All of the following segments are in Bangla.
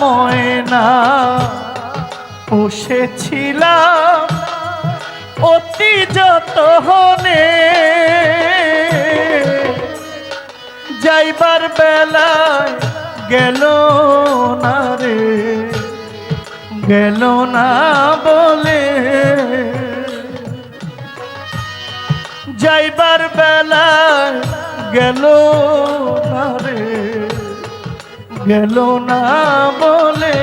ময়না, পুষেছিলাম অতি যতনে। যাইবার বেলায় গেল না রে, গেল না বলে। যাইবার বেলায় গেল না রে। গেল না বলে,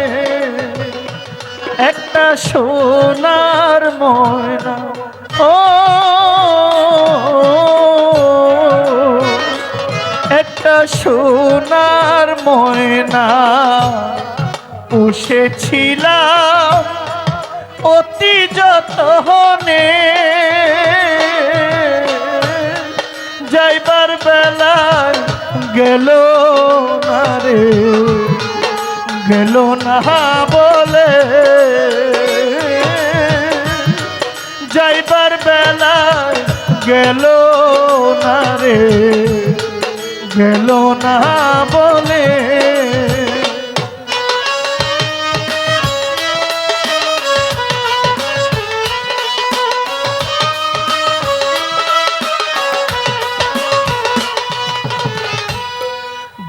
একটা সোনার ময়না। ও, একটা সোনার ময়না। পুষেছিলাম অতি যতনে। যাইবার বেলায় গেল না রে? গেল না বলে। যাইবার বেলায় গেল না রে? গেল না বলে।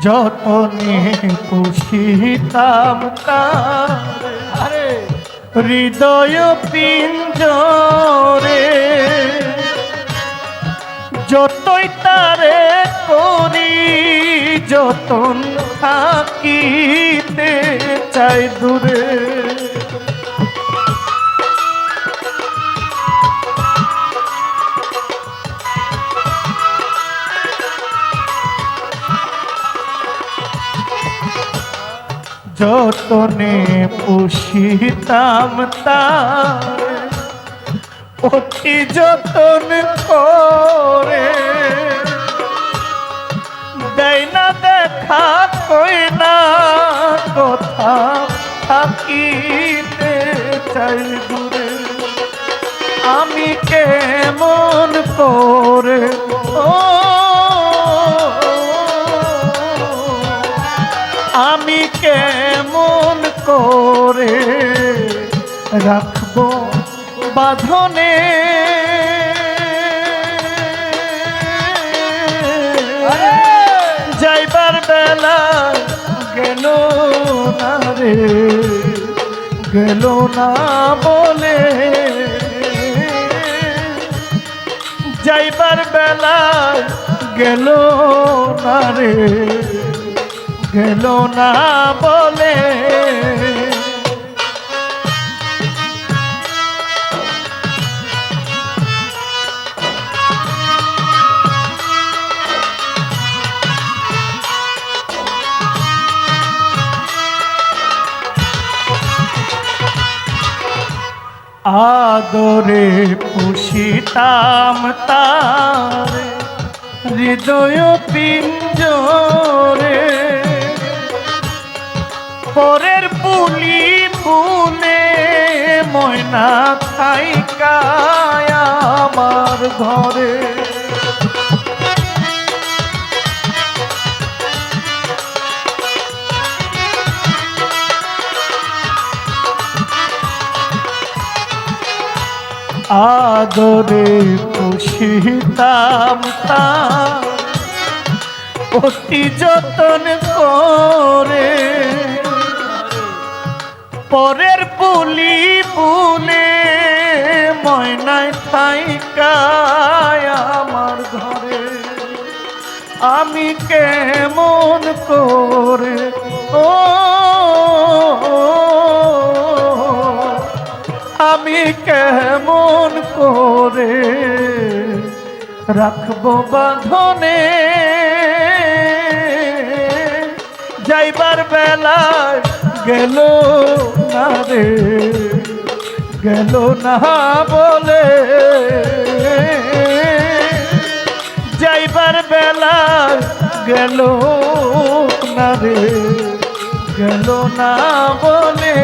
যতনে পুষিতাম তার হৃদয় পিঞ্জরে যতই তারে করি যতন থাকিতে চাই দূরে। যতনে পুষিতাম তার, অতি যতন করে। দেয় না দেখা কই না কথা, থাকিতে চাই দূরে। আমি কেমন করে? ও, আমি কেমন করে রাখব বাঁধনে। যাইবার বেলা গেল না রে গেল না বলে। যাইবার বেলা গেল না রে গেল না বলে। আদরে পুষিতাম তারে হৃদয় পিঞ্জরে। পরের পুলি ফুলে ময়না থাইকায় আমার ঘরে। আদরে পুষিতাম অতি যতন করে পরের পুলি পুলে ময়নায় থাইকায় আমার ঘরে। আমি কেমন করে, ও, আমি কেমন করে রাখব বাঁধনে? যাইবার বেলায় গেল না রে গেল না বলে। যাইবার বেলা গেল না রে গেল না বলে।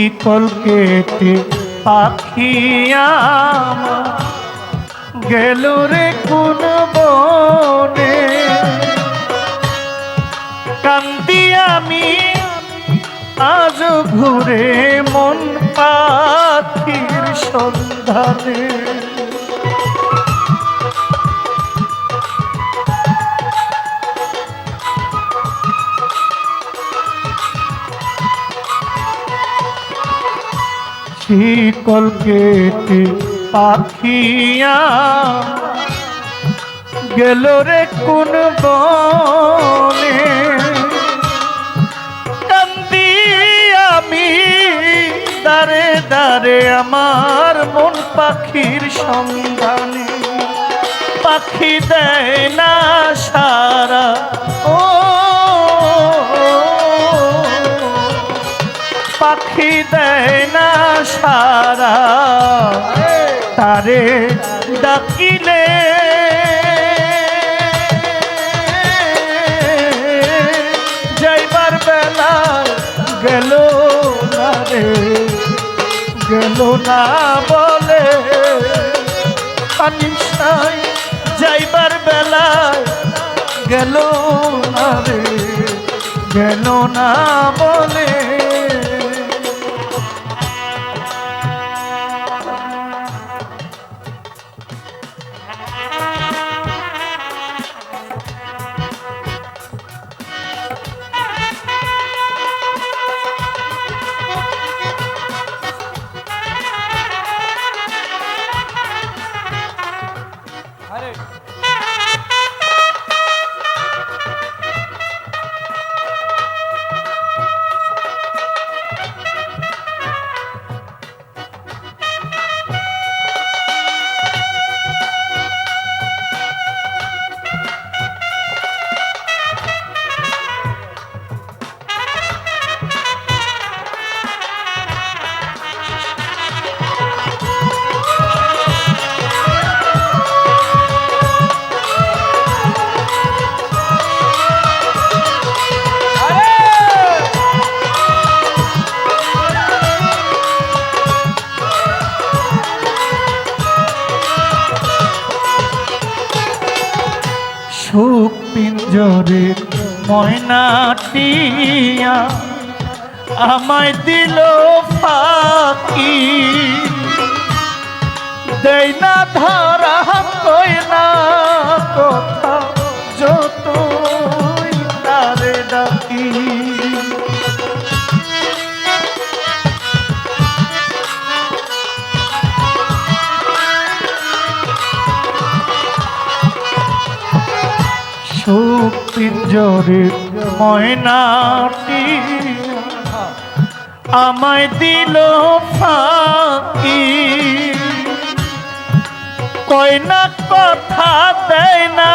শিকল কেটে পাখি আমার। গেল রে কোন বনে। কান্দি আমি, আজ ঘুরে মন পাখির সন্ধানে। শিকল কেটে পাখিয়া গেল রে কোন বনে। কান্দি আমি দারে দারে আমার মন পাখির সন্ধানে। পাখি দেয় না সারা ও পাখি দেয় না সারা। তারে ডাকিলে। যাইবার বেলা গেল না রে। গেল না বলে পানিসাই যাইবার বেলায় গেল না রে। গেল না ময়নাটিয়া আমায় দিল ফাঁকি। দেই না ধরা কই কথা যতই পিঞ্জরে ময়নাটি আমায় দিল ফাঁকি। কয় না কথা দেয় না,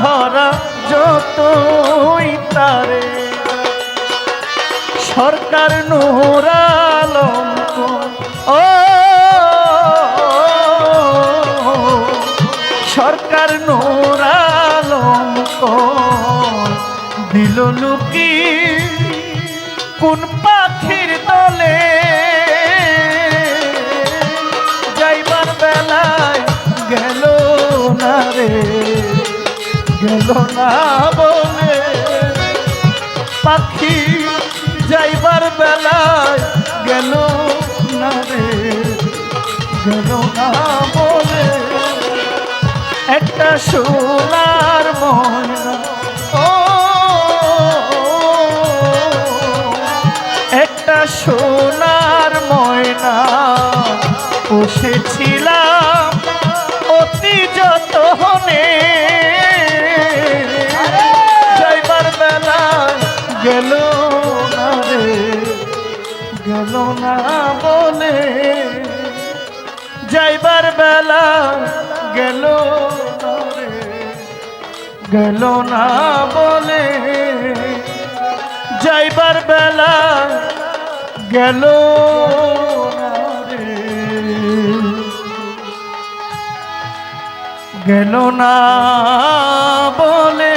ধরা যতই তারে। সরকার নুরালম লুকি কোন পাখির দলে যাইবার বেলায় গেল না রে, গেল না বলে। পাখি যাইবার বেলায় গেল না রে, গেল না বলে। একটা সোনার ময়না পুষেছিলাম অতি যতনে। যাইবার বেলা গেল না রে, গেল না বলে। যাইবার বেলা গেল গেল না বলে। যাইবার বেলা গেল না গেল না বলে